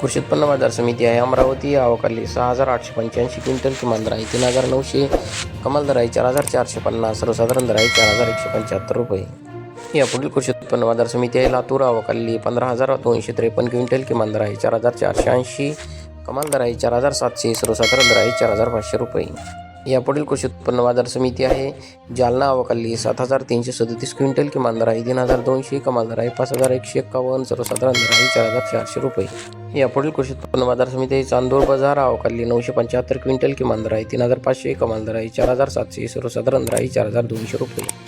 कृषी उत्पन्न बाजार समिती आहे. अमरावती अवकाली सहा हजार आठशे पंच्याऐंशी क्विंटल किमान दर आहे तीन हजार नऊशे कमाल दर आहे चार हजार चारशे पन्नास सर्वसाधारण दर आहे चार हजार एकशे पंच्याहत्तर रुपये. या पुढील कृषी उत्पन्न बाजार समिती आहे. लातूर अवकाली पंधरा हजार दोनशे त्रेपन्न क्विंटल किमान दर आहे चार हजार चारशे ऐंशी कमाल दर आहे चार हजार सातशे सर्वसाधारण दर आहे चार हजार पाचशे रुपये. यापुढील कृषी उत्पन्न बाजार समिती आहे. जालना अवकाली सात हजार तीनशे सदतीस क्विंटल किमान दर आहे. तीन हजार दोनशे कमाल दर आहे. पाच हजार एकशे एक्कावन्न सर्वसाधारण दर आहे. चार हजार चारशे रुपये. यापुढील कृषी उत्पन्न बाजार समिती आहे. चांदूर बाजार अवकाली नऊशे पंच्याहत्तर क्विंटल किमान दर आहे. तीन हजार पाचशे कमाल दर आहे. चार हजार सातशे सर्वसाधारण दर आहे. चार हजार दोनशे रुपये.